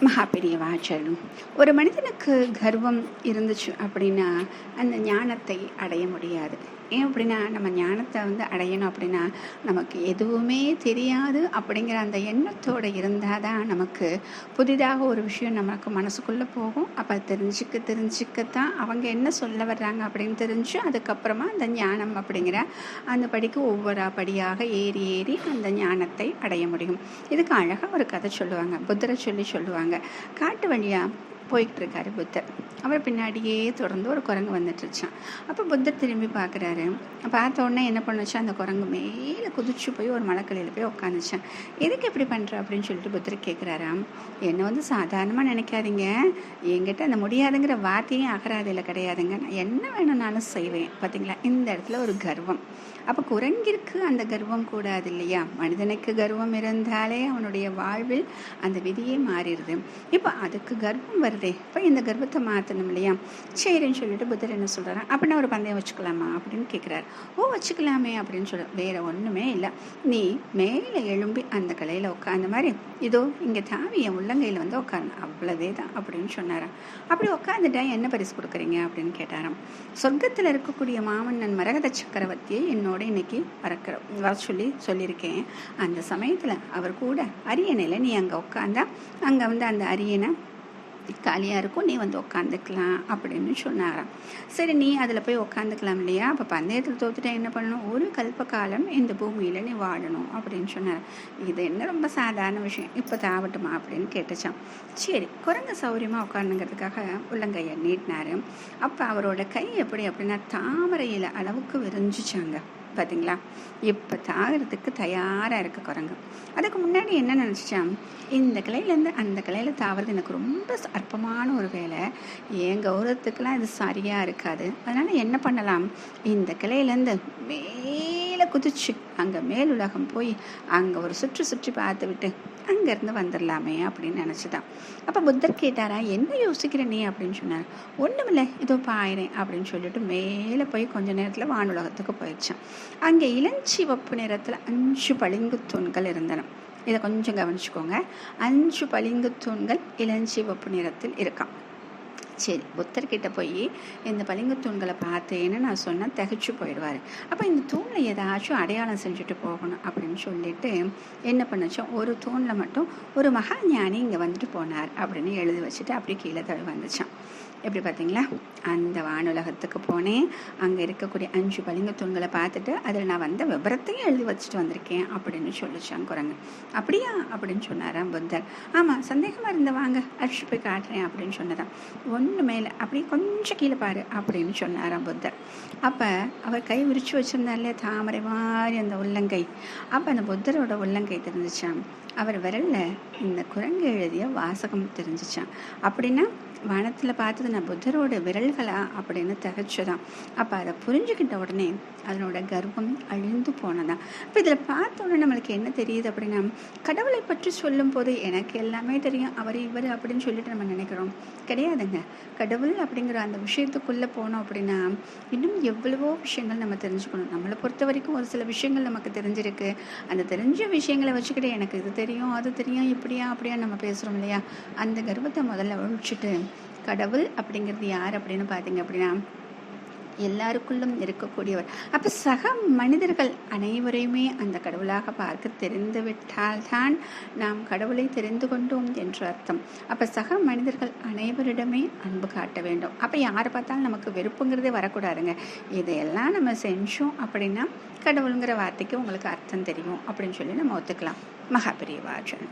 மகா பெரியவாச்சலும் ஒரு மனிதனுக்கு கர்வம் இருந்துச்சு அப்படின்னா அந்த ஞானத்தை அடைய முடியாது. ஏன் அப்படின்னா நம்ம ஞானத்தை வந்து அடையணும் அப்படின்னா நமக்கு எதுவுமே தெரியாது அப்படிங்கிற அந்த எண்ணத்தோடு இருந்தால் தான் நமக்கு புதிதாக ஒரு விஷயம் நமக்கு மனசுக்குள்ளே போகும். அப்போ தெரிஞ்சுக்க தெரிஞ்சுக்கத்தான் அவங்க என்ன சொல்ல வர்றாங்க அப்படின்னு தெரிஞ்சு அதுக்கப்புறமா அந்த ஞானம் அப்படிங்கிற அந்த படிக்கு ஒவ்வொரு படியாக ஏறி ஏறி அந்த ஞானத்தை அடைய முடியும். இதுக்கு அழகாக ஒரு கதை சொல்லுவாங்க புத்தரை சொல்லி சொல்லுவாங்க. காட்டு வழியாக போய்கிட்டு இருக்காரு புத்தர். அவர் பின்னாடியே தொடர்ந்து ஒரு குரங்கு வந்துட்டுருச்சான் அப்போ புத்தர் திரும்பி பார்க்குறாரு. பார்த்த உடனே என்ன பண்ணுச்சு அந்த குரங்கு மேலே குதிச்சு போய் ஒரு மலைக்கலையில் போய் உட்காந்துச்சான் எதுக்கு எப்படி பண்ணுற அப்படின்னு சொல்லிட்டு புத்தர் கேட்குறாராம் என்னை வந்து சாதாரணமாக நினைக்காதீங்க. என்கிட்ட அந்த முடியாதுங்கிற வார்த்தையும் அகராதையில் கிடையாதுங்க. நான் என்ன வேணும்னாலும் செய்வேன். பார்த்தீங்களா இந்த இடத்துல ஒரு கர்வம். அப்போ குரங்கிற்கு அந்த கர்வம் கூடாது இல்லையா மனிதனுக்கு கர்வம் இருந்தாலே அவனுடைய வாழ்வில் அந்த விதியே மாறிடுது. இப்போ அதுக்கு கர்வம் வருதே. இப்போ இந்த கர்வத்தை மாற்றணும் இல்லையா? சரின்னு சொல்லிட்டு புத்தர் என்ன சொல்கிறாரு அப்படின்னா ஒரு பந்தயம் வச்சுக்கலாமா அப்படின்னு கேட்குறாரு ஓ வச்சுக்கலாமே அப்படின்னு சொல்ல வேற ஒன்றுமே இல்லை. நீ மேலே எழும்பி அந்த கலையில் உட்காந்த மாதிரி இதோ இங்கே தாவி என் உள்ளங்கையில் வந்து உட்காரணும் அவ்வளோதே தான் அப்படின்னு சொன்னாராம் அப்படி உட்காந்துட்டா என்ன பரிசு கொடுக்குறீங்க அப்படின்னு கேட்டாராம். சொர்க்கத்தில் இருக்கக்கூடிய மாமன்னன் மரகத சக்கரவர்த்தியை என்னோட இன்னைக்கு வரக்கிற வர சொல்லி சொல்லியிருக்கேன். அந்த சமயத்தில் அவர் கூட அரியணையில் நீ அங்கே உட்காந்தா அங்கே வந்து அந்த அரியணை காலியாக இருக்கும் நீ வந்து உட்காந்துக்கலாம் அப்படின்னு சொன்னாராம். சரி நீ அதில் போய் உட்காந்துக்கலாம் இல்லையா? அப்போ பந்தயத்தில் தோத்துட்டா என்ன பண்ணணும்? ஒரு கல்ப காலம் இந்த பூமியில் நீ வாழணும் அப்படின்னு சொன்னார். இது என்ன ரொம்ப சாதாரண விஷயம். இப்போ தாவட்டுமா அப்படின்னு கேட்டுச்சான் சரி குரங்கு சௌரியமாக உட்காந்துங்கிறதுக்காக உள்ளங்கையை நீட்டினாரு. அப்போ அவரோட கை எப்படி அப்படின்னா தாமரையில் அளவுக்கு விரிஞ்சிச்சாங்க. பார்த்தீங்களா இப்போ தாகிறதுக்கு தயாராக இருக்க குரங்கு அதுக்கு முன்னாடி என்ன நினச்சிச்சான் இந்த கிளையிலேருந்து அந்த கிளையில் தாவறது எனக்கு ரொம்ப அற்பமான ஒரு வேலை. என் கௌரவத்துக்கெலாம் இது சரியாக இருக்காது. அதனால் என்ன பண்ணலாம்? இந்த கிளையிலேருந்து மேலே குதிச்சு அங்கே மேல் உலகம் போய் அங்கே ஒரு சுற்றி சுற்றி பார்த்து விட்டு அங்கேருந்து வந்துடலாமே அப்படின்னு நினச்சிதான். அப்போ புத்தர் கேட்டாரா என்ன யோசிக்கிற நீ? அப்படின்னு சொன்னார். ஒன்றுமில்லை இதோ பாயிறேன் அப்படின்னு சொல்லிட்டு மேலே போய் கொஞ்ச நேரத்தில் வானுலகத்துக்கு போயிடுச்சான். அங்கே இளஞ்சிவப்பு நிறத்தில் அஞ்சு பளிங்கு தூண்கள் இருந்தன. இதை கொஞ்சம் கவனிச்சுக்கோங்க. அஞ்சு பளிங்கு தூண்கள் இளஞ்சிவப்பு நிறத்தில் இருக்கான் சரி புத்தர்கிட்ட போய் இந்த பளிங்கு தூண்களை பார்த்தேன்னு நான் சொன்னால் தகச்சு போயிடுவார். அப்போ இந்த தூணில் ஏதாச்சும் அடையாளம் செஞ்சுட்டு போகணும் அப்படின்னு சொல்லிட்டு என்ன பண்ணுச்சோம் ஒரு தூணில் மட்டும் ஒரு மகா ஞானி இங்கே வந்துட்டு போனார் அப்படின்னு எழுதி வச்சுட்டு அப்படியே கீழே தள்ளி வந்துச்சான். எப்படி பார்த்தீங்களா? அந்த வானுலகத்துக்கு போனேன். அங்கே இருக்கக்கூடிய அஞ்சு பளிங்கு தூண்களை பார்த்துட்டு அதில் நான் வந்த விவரத்தையும் எழுதி வச்சுட்டு வந்திருக்கேன் அப்படின்னு சொல்லிச்சான் குரங்கு. அப்படியா? அப்படின்னு சொன்னாராம் புத்தர். ஆமாம் சந்தேகமாக இருந்த வாங்க அடிச்சு போய் காட்டுறேன் அப்படின்னு சொன்னதான் ஒன்று மேலே அப்படியே கொஞ்சம் கீழே பாரு அப்படின்னு சொன்னாராம் புத்தர். அப்போ அவர் கை விரிச்சு வச்சுருந்தார்ல தாமரை மாதிரி அந்த உள்ளங்கை. அப்போ அந்த புத்தரோட உள்ளங்கை தெரிஞ்சிச்சான் அவர் விரலில் இந்த குரங்கு எழுதிய வாசகம் தெரிஞ்சிச்சான் அப்படின்னா வானத்தில் பார்த்தது நான் புத்தரோட விரல்களா அப்படின்னு தகச்சதான் அப்போ அதை புரிஞ்சுக்கிட்ட உடனே அதனோட கர்வம் அழிந்து போனதான் இப்போ இதில் பார்த்த உடனே நம்மளுக்கு என்ன தெரியுது அப்படின்னா கடவுளை பற்றி சொல்லும் போது எனக்கு எல்லாமே தெரியும். அவர் இவர் அப்படின்னு சொல்லிட்டு நம்ம நினைக்கிறோம். கிடையாதுங்க. கடவுள் அப்படிங்கிற அந்த விஷயத்துக்குள்ளே போனோம் அப்படின்னா இன்னும் எவ்வளவோ விஷயங்கள் நம்ம தெரிஞ்சுக்கணும். நம்மளை பொறுத்த வரைக்கும் ஒரு சில விஷயங்கள் நமக்கு தெரிஞ்சிருக்கு. அந்த தெரிஞ்ச விஷயங்களை வச்சுக்கிட்டு எனக்கு இது தெரியும் அது தெரியும் இப்படியா அப்படியா நம்ம பேசுகிறோம் இல்லையா? அந்த கர்வத்தை முதல்ல ஒழிச்சிட்டு கடவுள் அப்படிங்கிறது யார் அப்படின்னு பார்த்தீங்க அப்படின்னா எல்லாருக்குள்ளும் இருக்கக்கூடியவர். அப்போ சக மனிதர்கள் அனைவரையுமே அந்த கடவுளாக பார்க்க தெரிந்து விட்டால்தான் நாம் கடவுளை தெரிந்து கொண்டோம் என்று அர்த்தம். அப்போ சக மனிதர்கள் அனைவரிடமே அன்பு காட்ட வேண்டும். அப்போ யாரை பார்த்தாலும் நமக்கு வெறுப்புங்கிறதே வரக்கூடாதுங்க. இதையெல்லாம் நம்ம செஞ்சோம் அப்படின்னா கடவுளுங்கிற வார்த்தைக்கு உங்களுக்கு அர்த்தம் தெரியும் அப்படின்னு சொல்லி நம்ம ஒத்துக்கலாம். மகாபிரியவாஜன்